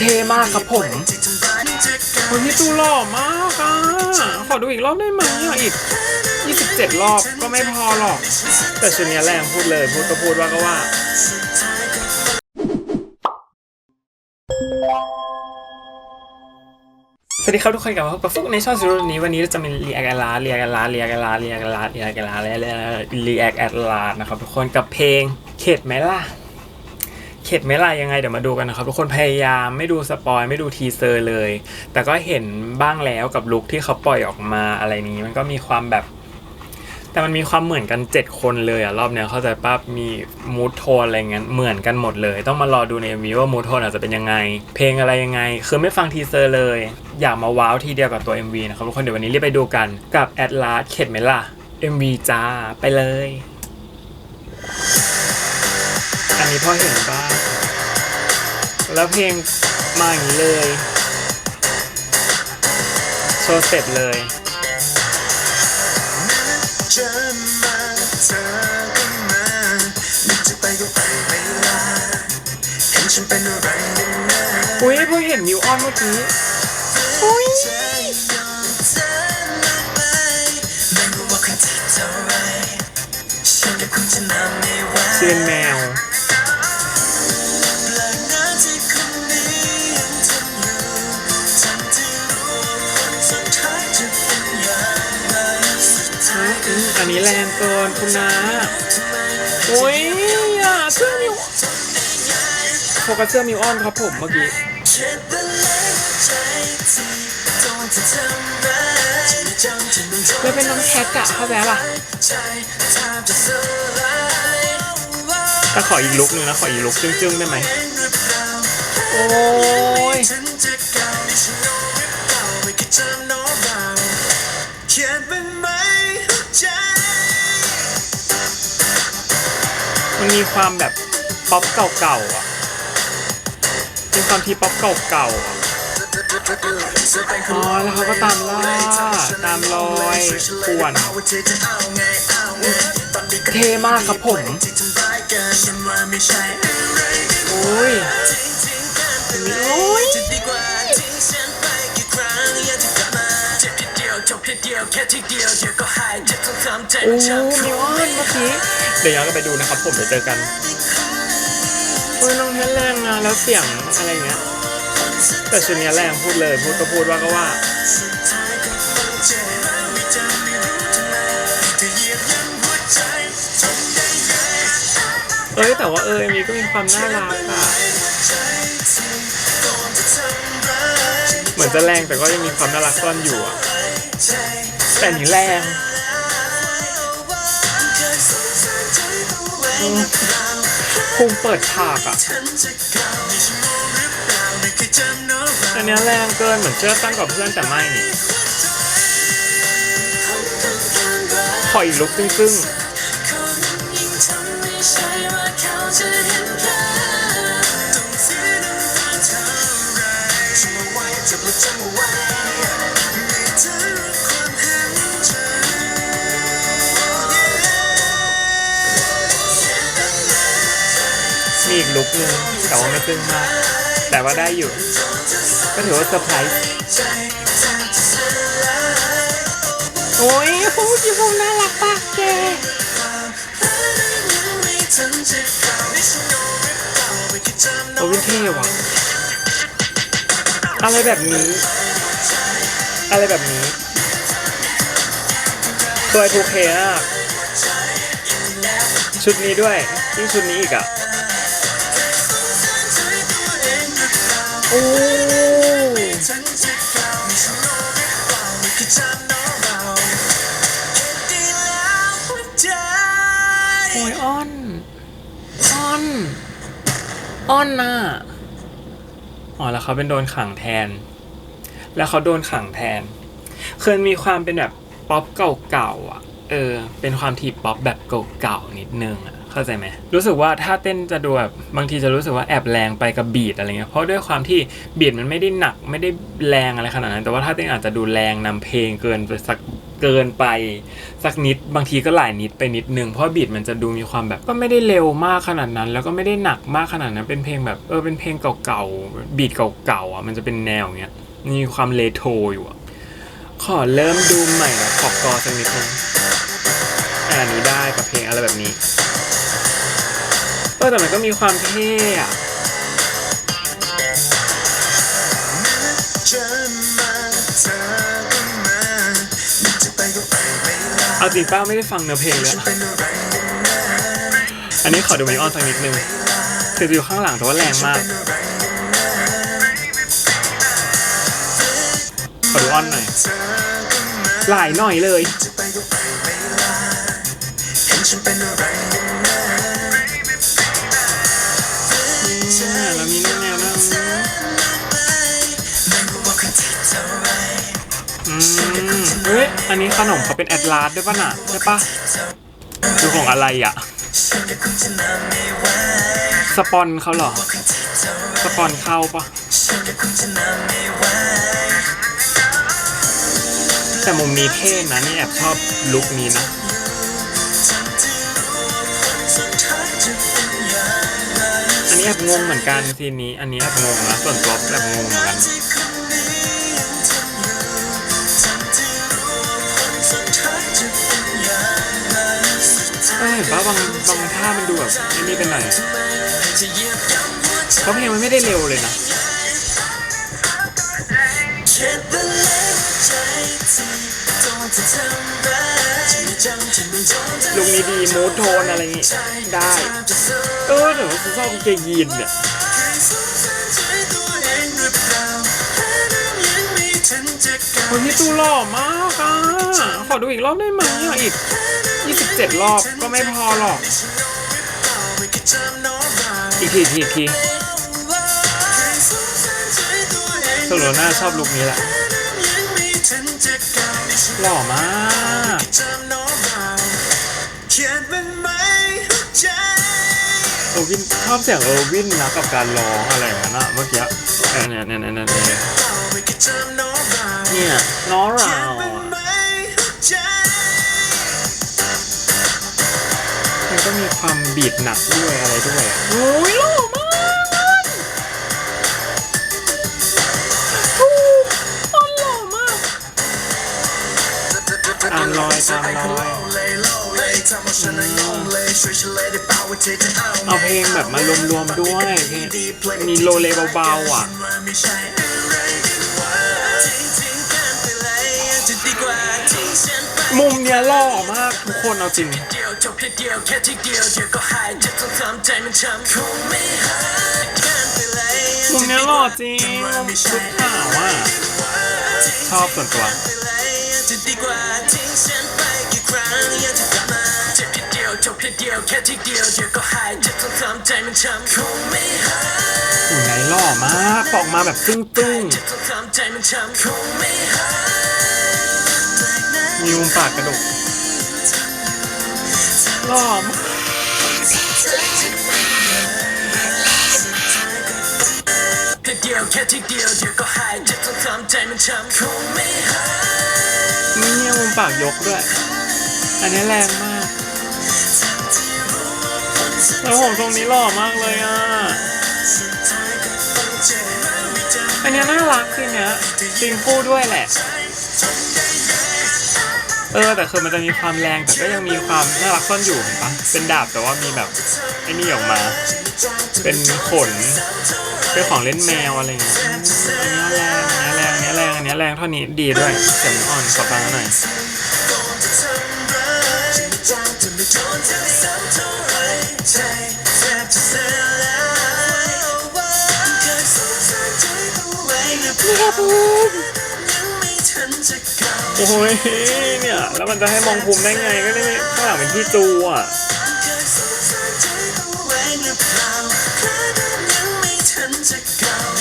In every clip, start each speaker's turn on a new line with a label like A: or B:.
A: เท่มากครับผมคนพี่ตูหล่อมากอะ ขอดูอีกรอบได้ไหมอะอีก 27 รอบก็ไม่พอหรอก แต่ชุดนี้แรงพูดเลย พูดก็พูดว่าก็ว่าสวัสดีครับทุกคนกลับมาพบกับฟุกในช่องซีรีส์นี้วันนี้จะมีเรีแอคแอลลาเรีแอคแอลลาเรีแอคแอลลาเรีแอคแอลลาเรีแอคแอลลาเรีแอคแอลลานะครับทุกคนกับเพลงเข็ดไหมล่ะ เข็ดไหมล่ะยังไงเดี๋ยวมาดูกันนะครับ ทุกคนพยายามไม่ดูสปอยไม่ดูทีเซอร์เลย แต่ก็เห็นบ้างแล้วกับลุคที่เขาปล่อยออกมาอะไรนี้ มันก็มีความแบบ แต่มันมีความเหมือนกัน 7 คนเลยอะรอบเนี้ยเข้าใจปั๊บมีมูทโทนอะไรเงี้ยเหมือนกันหมดเลย ต้องมารอดูใน MV ว่ามูทโทนอาจจะเป็นยังไง เพลงอะไรยังไง คือไม่ฟังทีเซอร์เลย อยากมาว้าวทีเดียวกับตัว MV นะครับทุกคนเดี๋ยววันนี้รีบไปดูกันกับแอดลาสเข็ดไหมล่ะ MV จ้าไปเลย อันนี้พอเห็นบ้างแล้วเพลงมาอย่างนี้เลย โชว์สเต็ปเลย
B: จะมาเธอก็มานึกจะไปก็ไปไม่ลาเห็นฉันเป็นอะไรกันนะ
A: อุ้ยเพิ่งเห็นมิวออนเมื่อกี้อุ้ย
B: ใจยอมเธอมากไนนี้
A: แร
B: ง
A: เกินคุณนะอุ้ยอะเสื้อมิวโฟกัสเสื้อมิวออนครับผมเมื่อกี้
B: เจ็บเป็นแรงใจที่โดนเธอทำร้ายจำที่มันทน
A: แล้วเป็นน้องแคทอะเข้าใจปะ
B: ใจแทบจะสลาย
A: แต่ขออีกลุกนึงนะ ขออีกลุกจึ้งๆได้ไหม
B: เป็นหรือเปล่า
A: โอ้ย
B: มันมี
A: ความแบบป๊อปเก่าๆอะมีความที่ป๊อปเก่าๆอะอ๋อแล้วเขาก็ตามล่าตามรอยป่วนเท่มากครับผมโอ้ยโอ้ย
B: ทีเดียวจบทีเดียวแค่ทีเดียวเดี๋ยวก็หายเจ็บต้องทำใจ
A: โอ้
B: ช้ำ
A: มิวออนเมื่อกี้เดี๋ยวย้อนกลับไปดูนะครับผมเดี๋ยวเจอกันโอ้ยน้องแฮนแรงนะแล้วเสียงอะไรเงี้ย แต่ชุดเนี้ยแรงพูดเลย พูดก็พูดว่าก็ว่า
B: สุดท้ายก็ต้องเจ็บไม่จำไม่รู้ทำไมแต่เหยียบย่ำหัวใจจนได้ไง
A: เอ้ยแต่ว่าเออมีก็มีความน่ารักอะ
B: ใจที่โดนเธอทำร้าย
A: เหมือนจะแรงแต่ก็ยังมีความน่ารักซ่อนอยู่อะ
B: ใจ
A: แต่อันนี้แรง
B: เคยสงสารใจตัวเองหรือเปล่า
A: พุงเปิดฉากอะ
B: ฉันจะกล่าวในชั่วโมงหรือเปล่าไม่เคยจำโน้ต
A: อันเนี้ยแรงเกินเหมือนเชื่อตั้งกับเพื่อนแต่ไม่นี่ขออีกลุกซึ้ง
B: คนยิ่งทำไม่ใช่ว่าเขาจะ อีก
A: ลุกนึงแต่ว่าไม่ซึ้งมาก แต่ว่าได้อยู่ ก็ถือว่าเซอร์ไพรส์
B: ใจแทบจะสลาย
A: โอ้ยพุงจีพุงน่ารักปะแก
B: ไม่ทันจะกโมงหรือเปล่าไม่เคยจำโน้
A: โอ้ยเท่ว่ะอะไรแบบนี้ อะไรแบบนี้ตัวทูเคอะชุดนี้ด้วยยิ่งชุดนี้อีกอะ โอ้
B: ฉันจะกล่าวในชั่วโมงหรือเปล่าไม่เคยจำโน้ตเราเก็บดีแล้วหัวใจ
A: โอ้ยอ้อน อ้อน อ้อนน่ะอ๋อแล้วเขาเป็นโดนขังแทน แล้วเขาโดนขังแทน เคยมีความเป็นแบบป๊อปเก่าๆอะ เออ เป็นความทีป๊อปแบบเก่าๆนิดนึงอะ เข้าใจไหมรู้สึกว่าถ้าเต้นจะดูแบบบางทีจะรู้สึกว่าแอบแรงไปกับบีดอะไรเงี้ยเพราะด้วยความที่บีดมันไม่ได้หนักไม่ได้แรงอะไรขนาดนั้น แต่ว่าถ้าเต้นอาจจะดูแรงนำเพลงเกินไปสักเกินไปสักนิดบางทีก็หลายนิดไปนิดนึงเพราะบีทมันจะดูมีความแบบก็ไม่ได้เร็วมากขนาดนั้น แล้วก็ไม่ได้หนักมากขนาดนั้น เป็นเพลงแบบเออเป็นเพลงเก่าๆบีทเก่าๆอะมันจะเป็นแนวเงี้ยมีความเลโทอยู่อะขอเริ่มดูใหม่ละขอบกอสักนิดนึงอันนี้ได้กับเพลงอะไรแบบนี้ ออแต่มันก็มีความเท่อะ
B: เอาจ
A: ริงป้าไม่ได้ฟังเนื้อเพลงเลย
B: อันนะ
A: อันนี้ขอดูมิออนสักนิดนึงคืออยู่ข้างหลังแต่ว่าแรงมาก ขอดูออนหน่อยหลายหน่อยเลย
B: ฉันเป็นอะไร
A: เนี่ยแล้วมีแนวแนวนั่ง
B: ไม่รู้ว่าคนที่เท่าไร
A: อืมเฮ้ย อันนี้ขนมเขาเป็นแอดลาสด้วยป่ะน่ะ ใช่ป่ะคือของอะไรอะ สปอนเขาเหรอ สปอนเข้าป่ะ แต่มุมนี้เท่นะ นี่แอบชอบลุคนี้นะ แอบงงเหมือนกันทีนี้ อันนี้แอบงงนะส่วนตัวแอบงงเหมือนกัน
B: ที่คนนี้ยังทำอยู่ทั้งที่รู้ว่าผลสุดท้ายจะเป็นอย่างไรสุดท้าย
A: เอ้ยเห็นป่ะบางบางท่ามันดูแบบไอ้นี่เป็นหน่อย
B: จะเหยียบย่ำหัวใจ
A: เพราะเพลงมันไม่ได้เร็วเลยนะ
B: เข็ดเป็นแรงใจที่โดนเธอทำร้าย ที่ไม่จำที่ไม่โดนเธอ
A: ลุคนี้ดีมูทโทนอะไรอย่างงี้ได้ เออเดี๋ยวผมชอบกางเกงยีนเนี่ย
B: เคยสงสารใจตัวเองหรือเปล่าแค่นั้นยังไม่ทันจะกลับ
A: คนที่ตูหล่อมากอะ ขอดูอีกรอบได้ไหมอะอีก 27 รอบก็ไม่พอหรอก อีกทีอีกทีอีกทีโซโลน่าชอบลุคนี้แหละ หล่อมาก
B: เียนเป็นไมหัวใจ
A: เออร์วินชอบเสียงเอวินนะกับการร้องอะไรอย่างนั้นอะเมื่อกี้เออเนี่ยเนี่ยเนี่ยเนี่ยเนี่ย
B: น้องเรา
A: เนี่ยน้องเรา
B: เขียนเป็น
A: อะ
B: ไหมหัวใจ
A: มันก็มีความบีดหนักด้วยอะไรด้วยโอ้ย เอาเพลงแบบมารวมๆด้วยพลงมีโลเลเบาๆอะมุมเนี้ยหล่อมากทุกคนเอาจริง
B: มุมเนี้
A: ยหล่อจริงชุดขาวอะชอบส่วนตัว
B: จบแค่เดียวแค่ทีเดียวเดี๋ยวก็หายจะต้องทำใจมันช้ำคงไม่หาย
A: อยู่ไหนหล่อมากออกมาแบบตึ้งตึ้ง
B: จะต้องทำใจมันช้ำคงไม่หาย
A: มีมุมปากกระดกหล่อมาก
B: แค่เดียวแค่ทีเดียวเดี๋ยวก็หายจะต้องทำใจมันช้ำคงไม่หาย
A: นี่เนี่ยมุมปากยกด้วย อันนี้แรงมาก แล้วผมตรงนี้หล่อมากเลยอะ อันเนี้ยน่ารักคือเนี้ยจริงคู่ด้วยแหละ เออแต่คือมันจะมีความแรงแต่ก็ยังมีความน่ารักซ่อนอยู่ปะเป็นดาบแต่ว่ามีแบบไอ้นี่ออกมา เป็นขน เป็นของเล่นแมวอะไรเงี้ย อันเนี้ยแรง อันเนี้ยแรง อันเนี้ยแรง อันเนี้ยแรงเท่านี้ดีด้วยเสียงอ่อนขอฟังหน่อย โอ้ยเนี่ยแล้วมันจะให้มองภูมิได้ไงก็ได้ข้างหลังเป็นที่จูอะ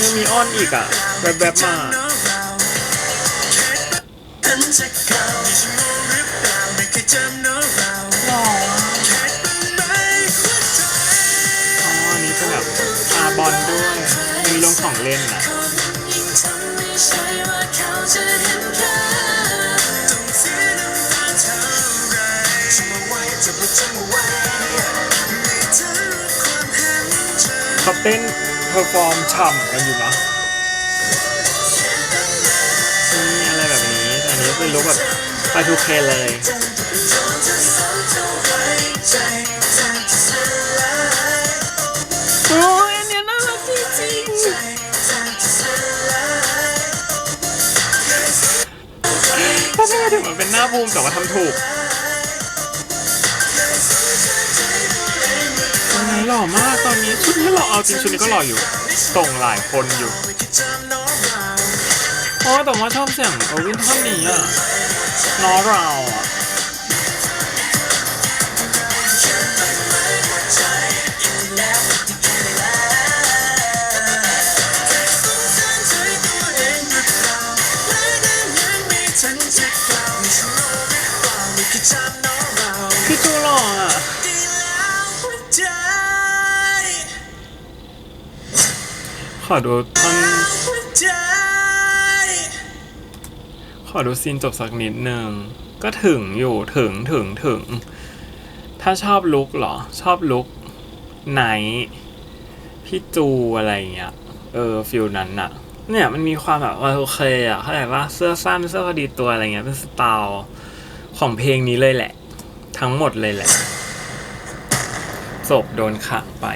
A: ยังมีอ้อนอีกอะแวบๆมา
B: รื่อง
A: ของเล่นนะ
B: เขาเต้นเพ
A: อร์ฟอร์มฉ่ำกันอยู่นะมีอะไรแบบนี้ อันนี้เป็นลุกแบบไปทุเคเลย ถ้าไม่ถึงมันเป็นหน้าบูมแต่ว่าทำถูกตอนนี้หล่อมากตอนนี้ชุดนี้หล่อเอาจริงชุดนี้ก็หล่ออยู่ส่งหลายคนอยู่โอ้แต่ว่าชอบเสียงเอวินท่อนนี้อะน้อเราอะ อดูท่อนขอดูซีนจบสักนิดหนึ่ง ก็ถึงอยู่ถึงถึงถึง ถ้าชอบลุกเหรอ ชอบลุกไหน พี่จูอะไรเงี้ย เออฟิลนั้นอะเนี่ยมันมีความแบบว่าโอเคอะเข้าใจว่าเสื้อสั้นเสื้อพอดีตัวอะไรเงี้ยเป็นสไตล์ของเพลงนี้เลยแหละ ทั้งหมดเลยแหละศพโดนขังไป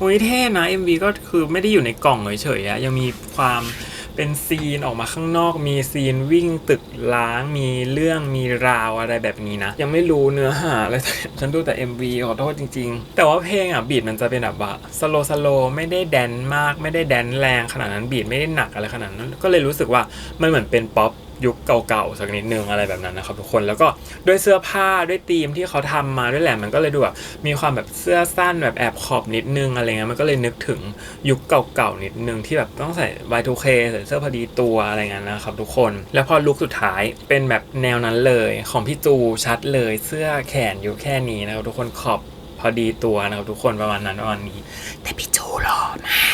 A: อ้ยเท่นะ MV ก็คือไม่ได้อยู่ในกล่องเฉยๆอะยังมีความเป็นซีนออกมาข้างนอก มีซีนวิ่งตึกล้าง มีเรื่องมีราวอะไรแบบนี้นะ ยังไม่รู้เนื้อหาเลยฉันดูแต่ MV ขอโทษจริง ๆ แต่ว่าเพลงอะบีดมันจะเป็นแบบว่าสโลสโลไม่ได้แดนมาก ไม่ได้แดนแรงขนาดนั้นบีดไม่ได้หนักอะไรขนาดนั้น ก็เลยรู้สึกว่ามันเหมือนเป็นป๊อป ยุคเก่าๆสักนิดนึงอะไรแบบนั้นนะครับทุกคนแล้วก็ด้วยเสื้อผ้าด้วยธีมที่เขาทำมาด้วยแหละมันก็เลยดูแบบมีความแบบเสื้อสั้นแบบแอบขอบนิดนึงอะไรเงี้ยมันก็เลยนึกถึงยุคเก่าๆนิดนึงที่แบบต้องใส่ Y2K ใส่เสื้อพอดีตัวอะไรเงี้ยนะครับทุกคน แล้วพอลุคสุดท้ายเป็นแบบแนวนั้นเลยของพี่จูชัดเลยเสื้อแขนอยู่แค่นี้นะครับทุกคนขอบพอดีตัวนะครับทุกคนประมาณนั้นประมาณนี้แต่พี่จูหล่อมาก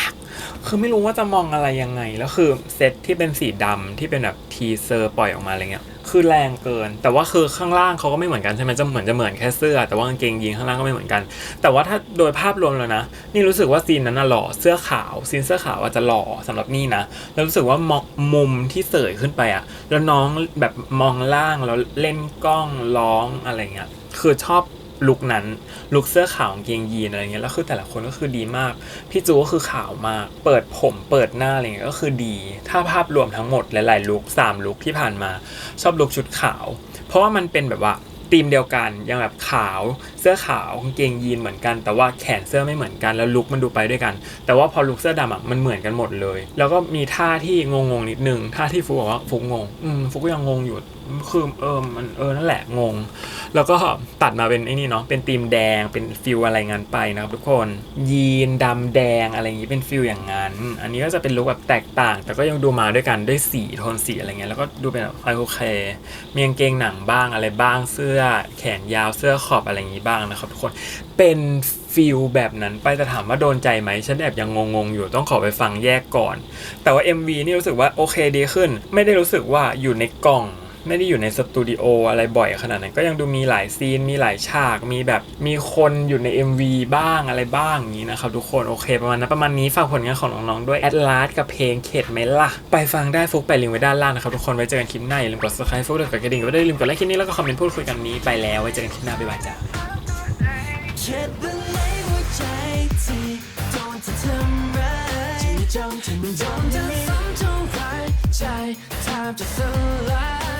A: คือไม่รู้ว่าจะมองอะไรยังไง แล้วคือเซตที่เป็นสีดำที่เป็นแบบทีเซอร์ปล่อยออกมาอะไรเงี้ยคือแรงเกิน แต่ว่าคือข้างล่างเขาก็ไม่เหมือนกันใช่ไหมจะเหมือนจะเหมือนแค่เสื้อ แต่ว่ากางเกงยีนข้างล่างก็ไม่เหมือนกัน แต่ว่าถ้าโดยภาพรวมแล้วนะ นี่รู้สึกว่าซีนนั้นน่ะหล่อเสื้อขาวซีนเสื้อขาวอาจจะหล่อสำหรับนี่นะแล้วรู้สึกว่ามองมุมที่เสยขึ้นไปอะแล้วน้องแบบมองล่างแล้วเล่นกล้องร้องอะไรเงี้ยคือชอบ ลุคนั้นลุคเสื้อขาวกางเกงยีนอะไรเงี้ยแล้วคือแต่ละคนก็คือดีมาก พี่จูก็คือขาวมาก เปิดผมเปิดหน้าอะไรเงี้ยก็คือดี ถ้าภาพรวมทั้งหมดหลายๆลุคสามลุคที่ผ่านมา ชอบลุคชุดขาว เพราะว่ามันเป็นแบบว่าธีมเดียวกันยังแบบขาวเสื้อขาวกางเกงยีนเหมือนกัน แต่ว่าแขนเสื้อไม่เหมือนกันแล้วลุคมันดูไปด้วยกัน แต่ว่าพอลุคเสื้อดำอะมันเหมือนกันหมดเลย แล้วก็มีท่าที่งงๆนิดนึงท่าที่ฟุกบอกว่าฟุกงงอืมฟุกก็ยังงงอยู่ คือเออมันเออนั่นแหละงง แล้วก็ตัดมาเป็นไอ้นี่เนาะเป็นธีมแดงเป็นฟิลอะไรงานไปนะครับทุกคน ยีนดำแดงอะไรอย่างนี้เป็นฟิลอย่างนั้น อันนี้ก็จะเป็นลุคแบบแตกต่าง แต่ก็ยังดูมาด้วยกันด้วยสีโทนสีอะไรเงี้ยแล้วก็ดูเป็นแบบโอเคมีกางเกงหนังบ้างอะไรบ้างเสื้อ แขนยาวเสื้อขอบอะไรอย่างนี้บ้างนะครับทุกคนเป็นฟิลแบบนั้นไปแต่ถามว่าโดนใจไหมฉันแอบยังงงๆอยู่ต้องขอไปฟังแยกก่อน แต่ว่า MV นี่รู้สึกว่าโอเคดีขึ้น ไม่ได้รู้สึกว่าอยู่ในกล่อง ไม่ได้อยู่ในสตูดิโออะไรบ่อยขนาดนั้นก็ยังดูมีหลายซีน มีหลายฉาก มีแบบมีคนอยู่ใน MV บ้างอะไรบ้างอย่างนี้นะครับทุกคนโอเคประมาณนั้นประมาณนี้ฝากผลงานของน้องๆด้วยแอดลาสกับเพลงเข็ดไหมล่ะ ไปฟังได้ฟุกไปลิงก์ไว้ด้านล่างนะครับทุกคนไว้เจอกันคลิปหน้าอย่าลืมกด subscribe ฟุกด้วยกดกระดิ่งไว้ด้วยอย่าลืมกดไลค์คลิปนี้แล้วก็คอมเมนต์พูดคุยกันนี้ไปแล้วไว้เจอกันคลิปหน้าบ๊ายบายจ้า
C: เข็บ้างไหมหัวใจที่โดนเธอทำร้ายจะยอมทนโดนเธอซ้ำเท่าไรใจแทบจะสลาย